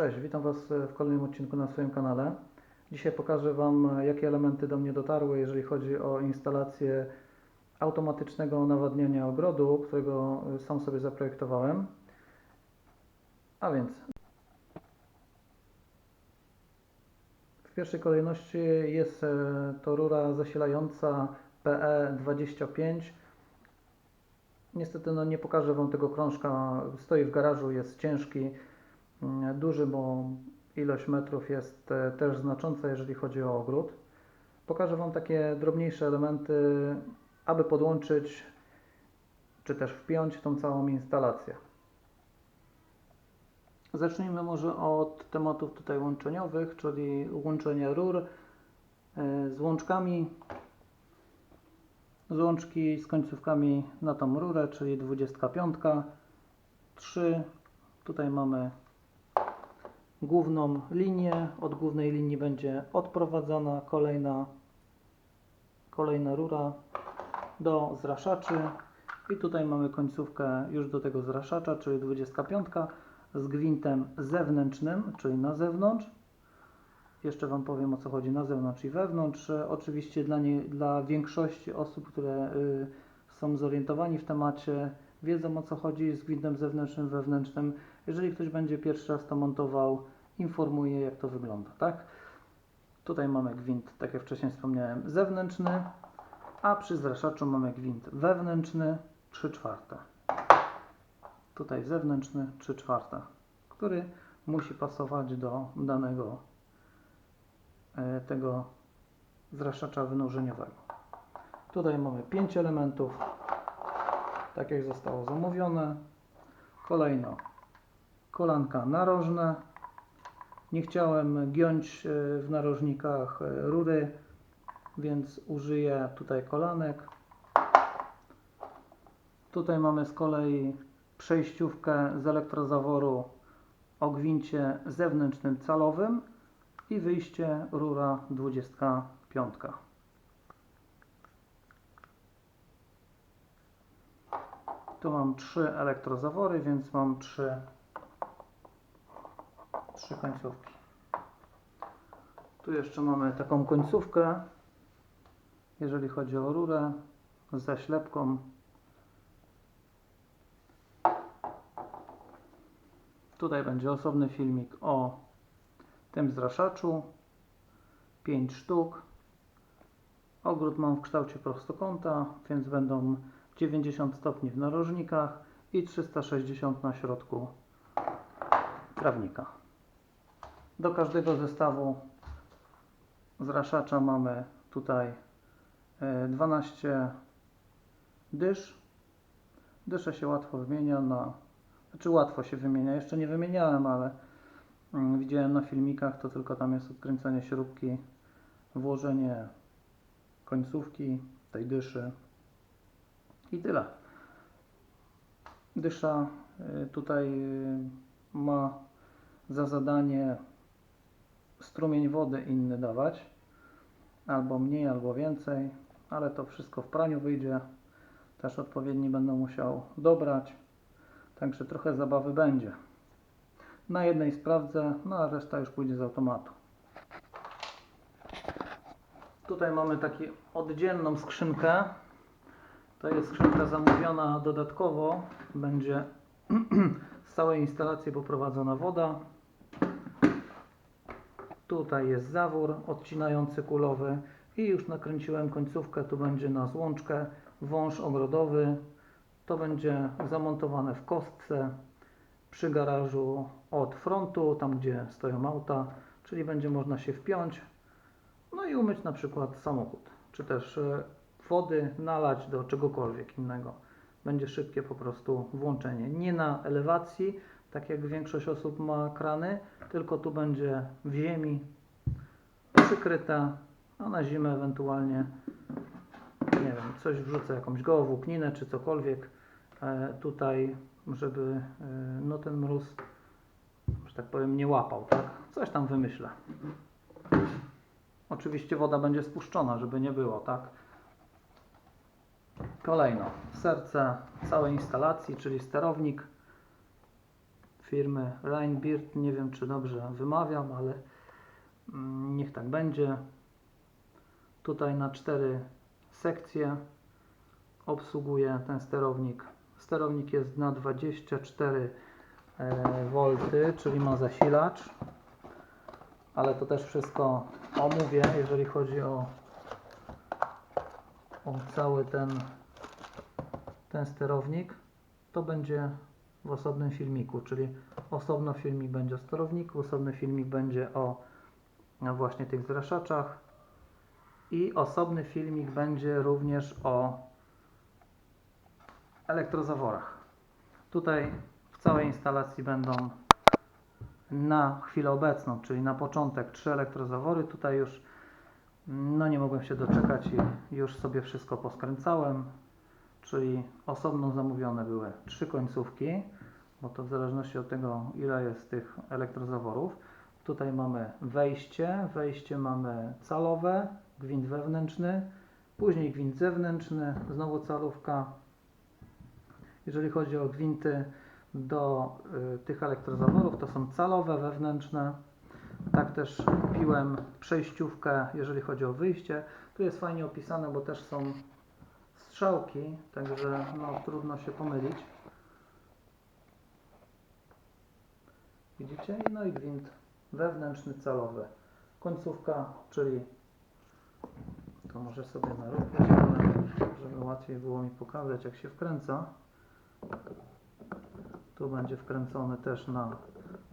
Cześć, witam Was w kolejnym odcinku na swoim kanale. Dzisiaj pokażę Wam, jakie elementy do mnie dotarły, jeżeli chodzi o instalację automatycznego nawadniania ogrodu, którego sam sobie zaprojektowałem. A więc w pierwszej kolejności jest e, to rura zasilająca PE25. Niestety no, nie pokażę Wam tego krążka, stoi w garażu, jest ciężki duży, bo ilość metrów jest e, też znacząca, jeżeli chodzi o ogród. Pokażę Wam takie drobniejsze elementy, aby podłączyć czy też wpiąć tą całą instalację. Zacznijmy może od tematów tutaj łączeniowych, czyli łączenia rur e, z łączkami, z łączki z końcówkami na tą rurę, czyli 25, 3, tutaj mamy główną linię. Od głównej linii będzie odprowadzana kolejna, kolejna rura do zraszaczy. I tutaj mamy końcówkę już do tego zraszacza, czyli 25 z gwintem zewnętrznym, czyli na zewnątrz. Jeszcze Wam powiem o co chodzi na zewnątrz i wewnątrz. Oczywiście dla, nie, dla większości osób, które y, są zorientowani w temacie, wiedzą o co chodzi z gwintem zewnętrznym, wewnętrznym. Jeżeli ktoś będzie pierwszy raz to montował, informuję jak to wygląda, tak? Tutaj mamy gwint, tak jak wcześniej wspomniałem, zewnętrzny, a przy zraszaczu mamy gwint wewnętrzny 3 czwarte. Tutaj zewnętrzny 3 czwarte, który musi pasować do danego e, tego zraszacza wynurzeniowego. Tutaj mamy 5 elementów, tak jak zostało zamówione. Kolejno kolanka narożne. Nie chciałem giąć e, w narożnikach e, rury, więc użyję tutaj kolanek. Tutaj mamy z kolei przejściówkę z elektrozaworu o gwincie zewnętrznym calowym i wyjście rura 25. Tu mam trzy elektrozawory, więc mam trzy, trzy końcówki. Tu jeszcze mamy taką końcówkę, jeżeli chodzi o rurę z zaślepką. Tutaj będzie osobny filmik o tym zraszaczu. 5 sztuk. Ogród mam w kształcie prostokąta, więc będą 90 stopni w narożnikach i 360 na środku trawnika. Do każdego zestawu zraszacza mamy tutaj e, 12 dysz. Dysze się łatwo wymienia na, znaczy łatwo się wymienia, jeszcze nie wymieniałem, ale mm, widziałem na filmikach, to tylko tam jest odkręcenie śrubki, włożenie końcówki tej dyszy i tyle. Dysza y, tutaj y, ma za zadanie strumień wody inny dawać, albo mniej, albo więcej, ale to wszystko w praniu wyjdzie. Też odpowiedni będę musiał dobrać, także trochę zabawy będzie. Na jednej sprawdzę, no a reszta już pójdzie z automatu. Tutaj mamy taką oddzielną skrzynkę. To jest skrzynka zamówiona dodatkowo. Będzie z całej instalacji poprowadzona woda. Tutaj jest zawór odcinający kulowy i już nakręciłem końcówkę. Tu będzie na złączkę wąż ogrodowy. To będzie zamontowane w kostce przy garażu od frontu, tam gdzie stoją auta, czyli będzie można się wpiąć, no i umyć na przykład samochód, czy też e, wody nalać do czegokolwiek innego. Będzie szybkie po prostu włączenie. Nie na elewacji, tak jak większość osób ma krany, tylko tu będzie w ziemi przykryte, a na zimę ewentualnie nie wiem, coś wrzucę, jakąś gołowłókninę czy cokolwiek e, tutaj, żeby e, no ten mróz, że tak powiem, nie łapał, tak? Coś tam wymyślę. Oczywiście woda będzie spuszczona, żeby nie było, tak? Kolejno, serce całej instalacji, czyli sterownik, firmy Reinbeard. Nie wiem, czy dobrze wymawiam, ale mm, niech tak będzie. Tutaj na cztery sekcje obsługuje ten sterownik. Sterownik jest na 24 e, V, czyli ma zasilacz, ale to też wszystko omówię, jeżeli chodzi o, o cały ten, ten sterownik. To będzie w osobnym filmiku, czyli osobno filmik będzie o sterowniku, osobny filmik będzie o właśnie tych zraszaczach i osobny filmik będzie również o elektrozaworach. Tutaj w całej instalacji będą na chwilę obecną, czyli na początek trzy elektrozawory. Tutaj już no nie mogłem się doczekać i już sobie wszystko poskręcałem, czyli osobno zamówione były trzy końcówki, bo to w zależności od tego ile jest tych elektrozaworów. Tutaj mamy wejście, wejście mamy calowe, gwint wewnętrzny, później gwint zewnętrzny, znowu calówka. Jeżeli chodzi o gwinty do y, tych elektrozaworów, to są calowe, wewnętrzne. Tak też kupiłem przejściówkę, jeżeli chodzi o wyjście. Tu jest fajnie opisane, bo też są strzałki, także no, trudno się pomylić. Widzicie? No i gwint wewnętrzny, calowy. Końcówka, czyli to może sobie na ruch weźmiemy, żeby łatwiej było mi pokazać jak się wkręca. Tu będzie wkręcony też na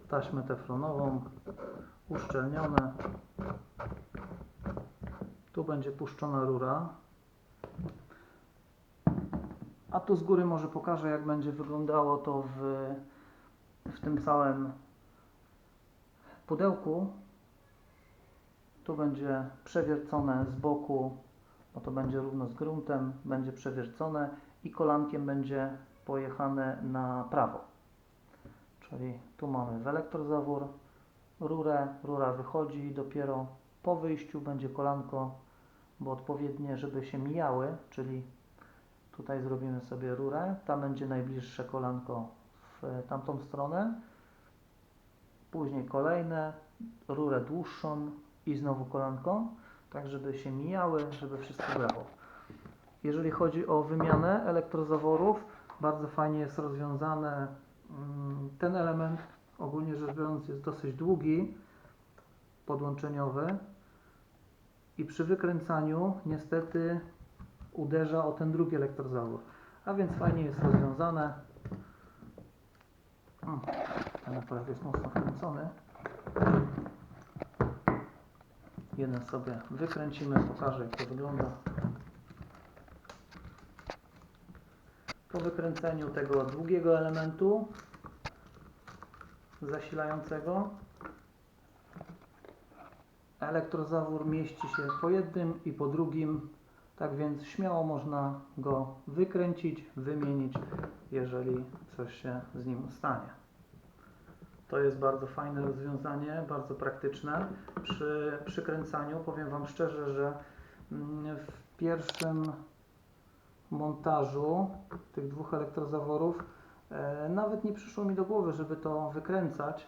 taśmę teflonową, uszczelnione. Tu będzie puszczona rura. A tu z góry może pokażę jak będzie wyglądało to w, w tym całym pudełku. Tu będzie przewiercone z boku, bo to będzie równo z gruntem, będzie przewiercone i kolankiem będzie pojechane na prawo. Czyli tu mamy w elektrozawór, rurę, rura wychodzi i dopiero po wyjściu będzie kolanko, bo odpowiednie, żeby się mijały, czyli tutaj zrobimy sobie rurę, tam będzie najbliższe kolanko w tamtą stronę, później kolejne, rurę dłuższą i znowu kolanko, tak żeby się mijały, żeby wszystko grało. Jeżeli chodzi o wymianę elektrozaworów, bardzo fajnie jest rozwiązane. mm, Ten element, ogólnie rzecz biorąc, jest dosyć długi, podłączeniowy i przy wykręcaniu niestety uderza o ten drugi elektrozawór. A więc fajnie jest rozwiązane. Ten akurat jest mocno wkręcony. Jeden sobie wykręcimy, pokażę jak to wygląda. Po wykręceniu tego długiego elementu zasilającego elektrozawór mieści się po jednym i po drugim, tak więc śmiało można go wykręcić, wymienić, jeżeli coś się z nim stanie. To jest bardzo fajne rozwiązanie, bardzo praktyczne. Przy przykręcaniu powiem Wam szczerze, że mm, w pierwszym montażu tych dwóch elektrozaworów e, nawet nie przyszło mi do głowy, żeby to wykręcać.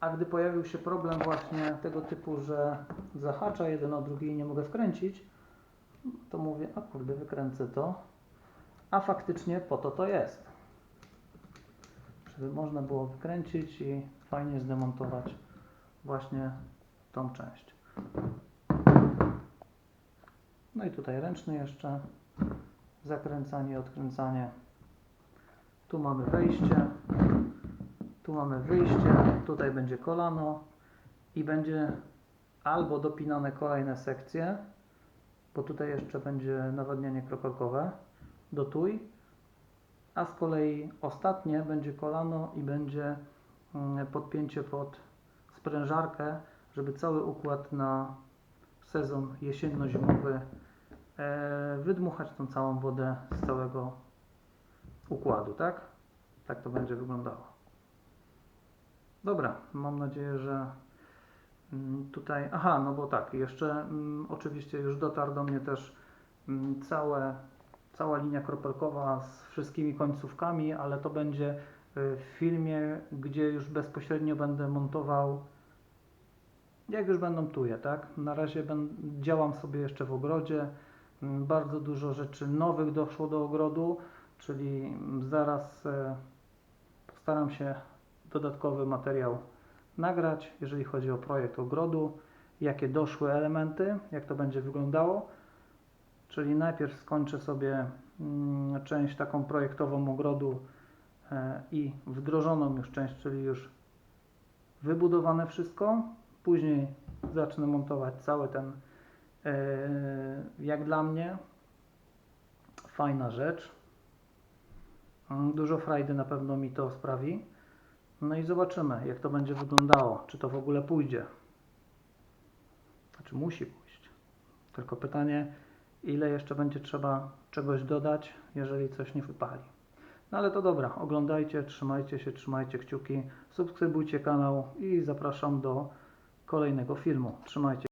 A gdy pojawił się problem właśnie tego typu, że zahacza jeden o drugi i nie mogę wkręcić, to mówię, a kurde, wykręcę to. A faktycznie po to to jest. Żeby można było wykręcić i fajnie zdemontować właśnie tą część. No i tutaj ręczny jeszcze. Zakręcanie, odkręcanie. Tu mamy wejście. Tu mamy wyjście. Tutaj będzie kolano. I będzie albo dopinane kolejne sekcje, bo tutaj jeszcze będzie nawadnianie krokowe do tuj, a z kolei ostatnie będzie kolano i będzie mm, podpięcie pod sprężarkę, żeby cały układ na sezon jesienno-zimowy e, wydmuchać tą całą wodę z całego układu, tak? Tak to będzie wyglądało. Dobra, mam nadzieję, że tutaj, aha, no bo tak, jeszcze mm, oczywiście już dotarł do mnie też mm, całe, cała linia kropelkowa z wszystkimi końcówkami, ale to będzie w filmie, gdzie już bezpośrednio będę montował, jak już będą tuje, tak? Na razie ben, działam sobie jeszcze w ogrodzie. Mm, Bardzo dużo rzeczy nowych doszło do ogrodu, czyli mm, zaraz e, postaram się dodatkowy materiał nagrać, jeżeli chodzi o projekt ogrodu, jakie doszły elementy, jak to będzie wyglądało. Czyli najpierw skończę sobie mm, część taką projektową ogrodu e, i wdrożoną już część, czyli już wybudowane wszystko. Później zacznę montować cały ten, e, jak dla mnie, fajna rzecz. Mm, Dużo frajdy na pewno mi to sprawi. No i zobaczymy, jak to będzie wyglądało. Czy to w ogóle pójdzie. Znaczy musi pójść. Tylko pytanie, ile jeszcze będzie trzeba czegoś dodać, jeżeli coś nie wypali. No ale to dobra, oglądajcie, trzymajcie się, trzymajcie kciuki, subskrybujcie kanał i zapraszam do kolejnego filmu. Trzymajcie